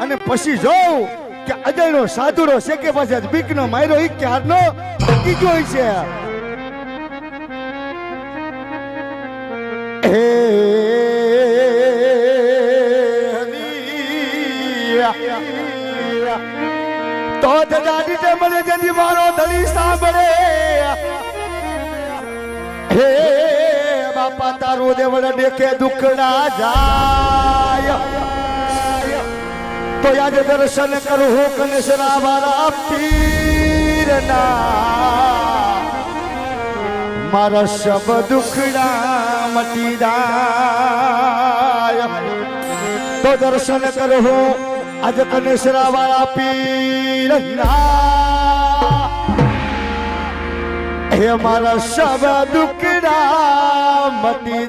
અને પછી જોઉં કે અજયનો સાધુરો છે કે પછી બીકનો માયરો ઈ ક્યારનો? ગયો છે. તો દાદી તે મને જેની મારો ધણી સાંભળે. હે બાપા, તારું દેવળ દેખે દુખડા જાય. તો યાદ દર્શન કરું હું કનેસરા મારા પીરના. મારા શબ દુખડા મટી જાય. તો દર્શન કરું હું આજ કનસરા વાળા પીરના. હે મારા શબ દુખડા મટી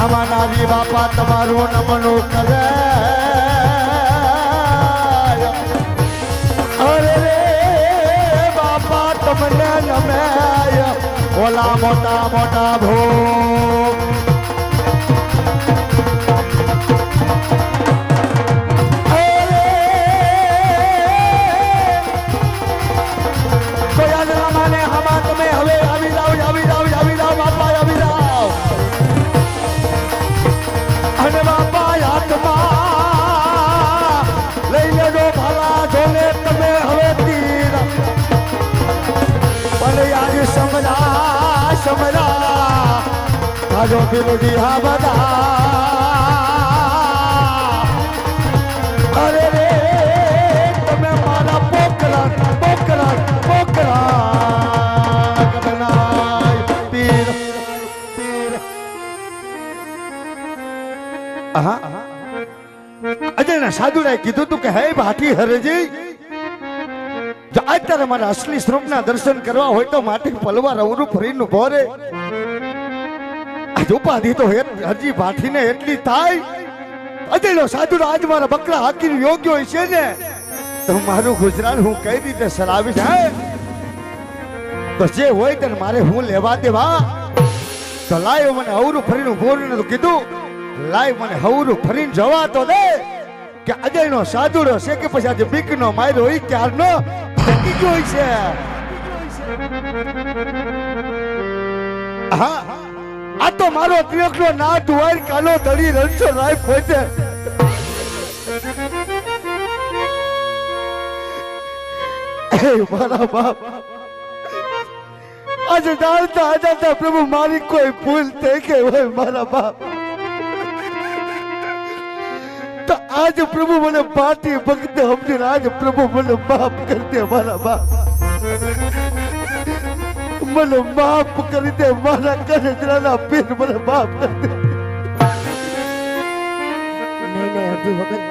આમાં નારી બાપા તમારું નમનો કરે. અરે રે, બાપા તમને નમે ઓલા મોટા મોટા ભોગ વિરોધી હા બધા અરે રે તમે મારા પોકરા પોકરા પોકરા અજયના કીધું તું કે હે ભાટી હરજી જો આજ મારા અસલી સ્વરૂપના દર્શન કરવા હોય તો માટી પલવાર અવરું ફરીને ભોરે. ઉપાધિ તો હે- હજી ભાઠીને એટલી થાય. અજયનો સાધુ આજ મારા બકરા હાકી યોગ્ય હોય છે ને, તો મારું ગુજરાન હું કઈ રીતે સલાવીશ હે? તો જે હોય તેને મારે હું લેવા દેવા. તો લાયો મને હવરું ફરીને બોરીને તો કીધું, લાય મને હવરું ફરીને જવા તો દે. કે અજયનો સાધુડો છે કે પછી આજે બીકનો માર્યો હોય, ક્યારનો? ભાગી ગયો છે. હા. આ તો મારો ત્રિયોકનો ના ધુવાય કાલો ધડી રણછો રાય હે મારા બાપ. આજે જાણતા અજાણતા પ્રભુ મારી કોઈ ભૂલ થઈ ગઈ હોય મારા બાપ. તો આજ પ્રભુ મને પાટી ભક્ત સમજીને આજ પ્રભુ મને માફ કરી દે મારા બાપ. મને માફ કરી દે, મારા કનેજરાના પીર મને માફ કરી દે. નહીં નહીં અર્જુન ભગત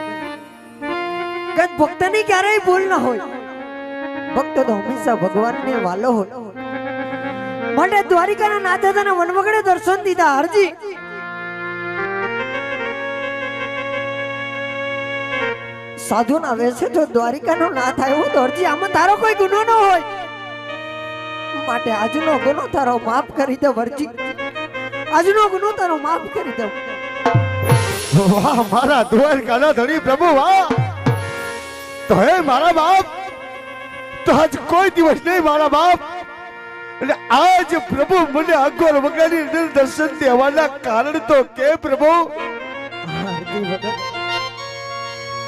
કદ ક્યારેય ભૂલ ન હોય. ભક્ત તો હંમેશા ભગવાનને વાલો હોય. માટે દ્વારિકાના નાથ તને વનવગડે દર્શન દીધા, હરજી. સાધુ ના વેસે જો દ્વારિકાનો નાથ આવ્યો તો હરજી, આમાં તારો કોઈ ગુનો ન હોય. માટે આજનો ગુનો તારો માફ કરી દે હરજી આજનો ગુનો તારો માફ કરી દે વાહ મારા દ્વારકાના ધણી પ્રભુ વાહ. તો હે મારા બાપ તો આજ કોઈ દિવસ નહીં મારા બાપ. એટલે આજ પ્રભુ મને અગોર વગાડી દર્શન દેવાના કારણ તો કે પ્રભુ?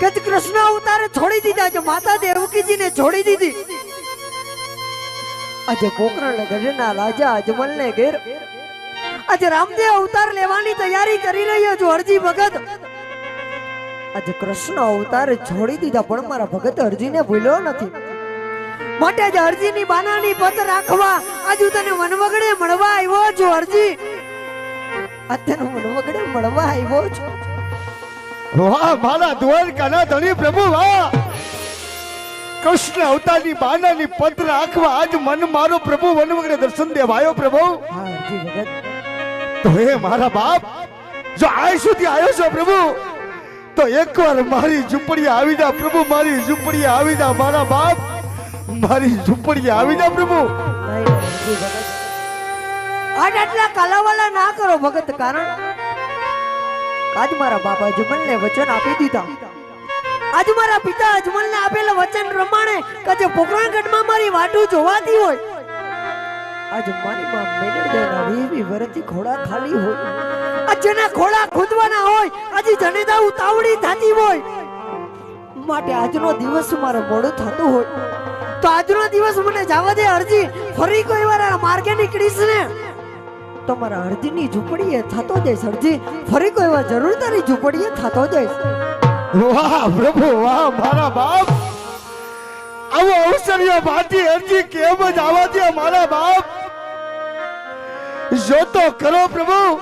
કે કૃષ્ણ અવતારે છોડી દીધા છે માતા દેવકીજીને છોડી દીધી. આજે પોકરણ ગઢના રાજા અજમલને ઘેર આજે રામદેવ અવતાર લેવાની તૈયારી કરી રહ્યો છું હરજી ભગત. આજે કૃષ્ણ અવતાર છોડી દીધા, પણ મારા ભગત હરજીને ભૂલ્યો નથી. માટે આજે હરજીની બાનાની પત રાખવા આજુ તને વનવગડે મળવા આવ્યો છું હરજી અત્યારે હું વગડે મળવા આવ્યો છું. વાહ, મારા દ્વારકાના ધણી પ્રભુ, વાહ. કૃષ્ણ અવતારની બાનાની પત્ર રાખવા આજ મન મારો પ્રભુ વનવગડે દર્શન દેવાયો પ્રભુ. તો હે મારા બાપ, જો આ સુધી આવ્યો છો પ્રભુ, તો એકવાર મારી ઝૂંપડી આવી જા પ્રભુ, મારી ઝૂંપડી આવી જા મારા બાપ, મારી ઝૂંપડી આવી જા પ્રભુ. આજ આટલા કાલાવાલા ના કરો ભગત કારણ. આજ મારા બાપા અજમલને વચન આપી દીધા. આજ મારા પિતા અજમલને આપેલા વચન પ્રમાણે કે જે પોકરણગઢમાં મારી વાટું જોવાતી હોય. આજ મારી માં મેલડીના વીવી વરતી ઘોડા ખાલી હોય. આ જેના ઘોડા ખોદવાના હોય, આજે જનેદા ઉતાવળી થતી હોય. માટે આજનો દિવસ મારો મોડો થતો હોય. તો આજનો દિવસ મને જવા દે અરજી. ફરી કોઈ વાર માર્ગે નીકળીશ ને. તો મારા અરજીની ઝૂંપડીએ થતો જઈશ અરજી. ફરી કોઈ વાર જરૂર તારી ઝૂંપડીએ થતો જઈશ. વાહ, પ્રભુ, વાહ, મારા બાપ. આવો અવસર્ય ભાટી અરજી કેમ જ આવા દે મારા બાપ? જો તો કરો, પ્રભુ.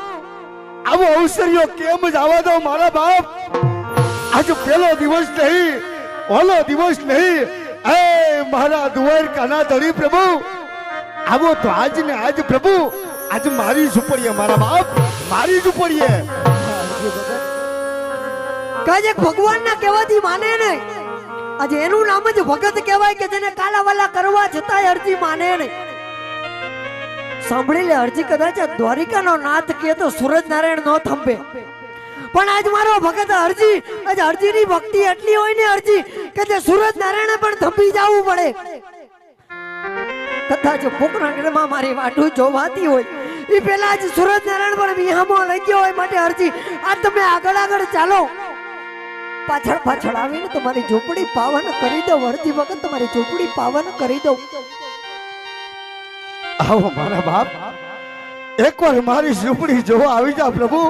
આવો અવસર્યો કેમ જ આવા દો મારા બાપ? આજ પેલો દિવસ નહીં, ઓલો દિવસ નહીં. એ મારા દ્વારકાના ધરી પ્રભુ. આવો તો આજ ને આજ, પ્રભુ. આજ મારી ઝૂંપડીએ મારા બાપ. મારી ઝૂંપડીએ કાજે ભગવાનના કહેવાથી માને નહીં. આજે એનું નામ જ ભગત કહેવાય કે જેને કાલાવાલા કરવા છતાંય અરજી માને નહીં. સાંભળી લે, અરજી કદાચ દ્વારિકાનો નાથ કહે તો સૂરજ નારાયણ નો થંભે. પણ આજ મારો ભગત અરજી, આજ અરજીની ભક્તિ એટલી હોય ને અરજી કે તે સૂરજ નારાયણ પણ થંભી જવું પડે. કદાચ પોકરણગઢમાં મારી વાટું જોવાતી હોય એ પેલા જ સૂરજ નારાયણ પણ વિહામો લઈ ગયો હોય માટે અરજી. આ તમે આગળ આગળ ચાલો. પાછળ પાછળ આવીને તમારી ઝૂંપડી પાવન કરી દો અરજી વખત તમારી ઝૂંપડી પાવન કરી દો. આવો મારા બાપ. એકવાર મારી ઝૂંપડી જોવા આવી જા પ્રભુ.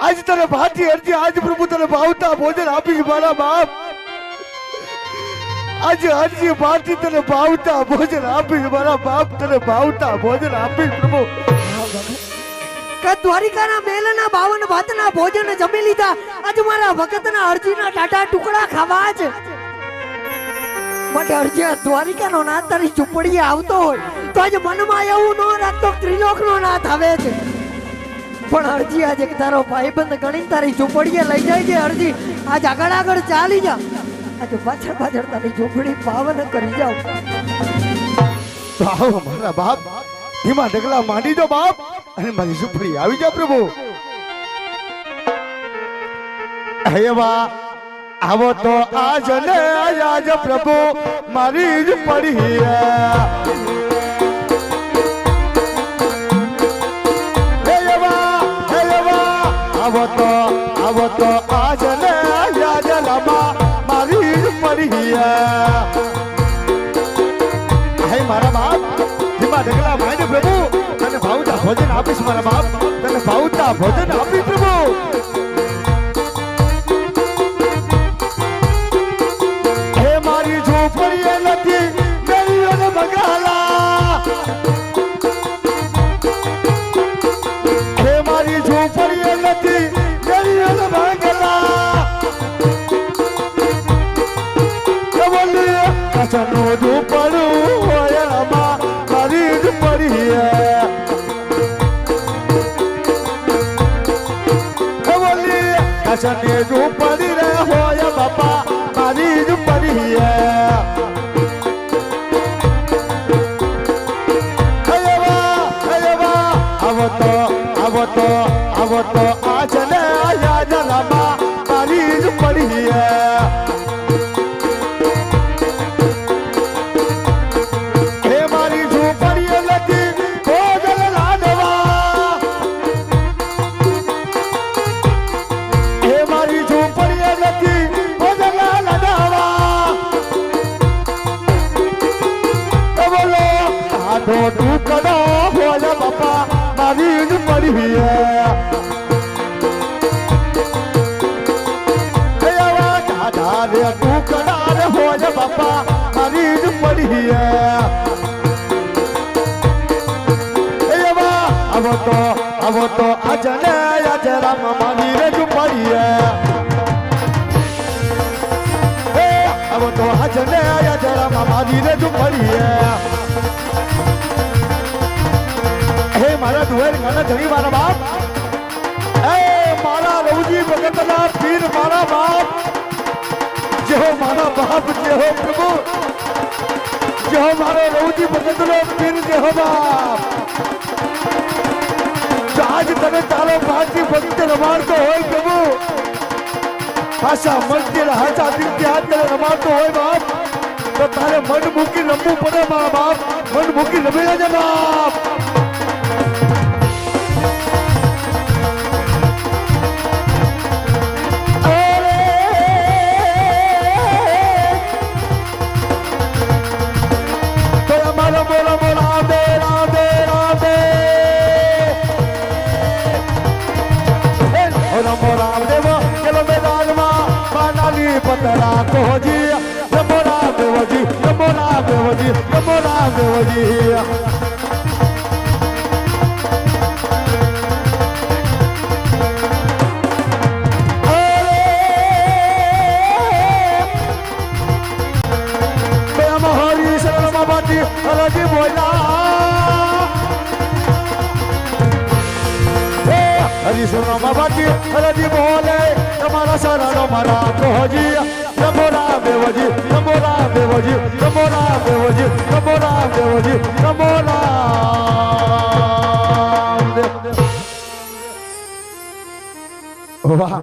આજ તને ભાતી અરજી આજ પ્રભુ તને ભાવતા ભોજન આપીશ મારા બાપ. આજે અરજી ભાતી તને ભાવતા ભોજન આપીશ મારા બાપ, તને ભાવતા ભોજન આપીશ પ્રભુ. દ્વારિકાના મેલના બાવન ભાતના ભોજન જમી લીધા. આજ મારા ભગતના અરજીના ટાટા ટુકડા ખાવા જ. પણ અરજી આજે તારો ભાઈબંધ ગણીને તારી ઝૂંપડીએ લઈ જાય છે અરજી. આજ આગળ આગળ ચાલી જા. આજે પાછળ પાછળ તારી ઝૂંપડી પાવન કરી જાવ તો બાપ. ધીમા ડગલા માંડી દો બાપ. અને મારી ઝૂંપડી આવી જા પ્રભુ. એવા આવો તો આજ ને આજ પ્રભુ, મારી જ પડી ભોજન આપીશ મારા બાપ. તને ભાવતા ભોજન આપી પ્રભુ. હે મારી ઝૂંપડીએ નથી ગરીઓને બગાલા હે મારી ઝૂંપડીએ નથી ગરીઓને બગાલા બોલી કચનું કચને ઝૂંપડી રે હોય બાપા, મારી જ પડી આવતો આવતો આવતો આજ ને યાદ રમા, મારી હે એવા તો, આવો તો આજને આજે રામ માની રે ઝુંપડીએ આવો તો આજને આજે રામ માની રે ઝુંપડીએ હે મારા દુવેર ગાના ધણી મારા બાપ. એ, મારા રવજી ભગતના પીર મારા બાપ. જેહો મારા બાપ, જેહો પ્રભુ. જેહો મારો રવજી ભગતનો પીર જેહો બાપ. આજ તમે તારો ભારતી ભક્તિ રમાડતો હોય પ્રભુ. આશા મંદિર હાચા દિલથી હાથ તને રમાડતો હોય બાપ. તો તારે મન મૂકી રમવું પડે બાપ. મન મૂકી રમી લેજે બાપ. પતરા કોજી રમો રામદેવજી રમો રામદેવજી રમો રામદેવજી શરણ બાટી હરજી બોલે તમારા શરણ મારા કોજી નમો રામ દેવજી નમો દેવજી નમો દેવજી નમો દેવજી નમો વાહ.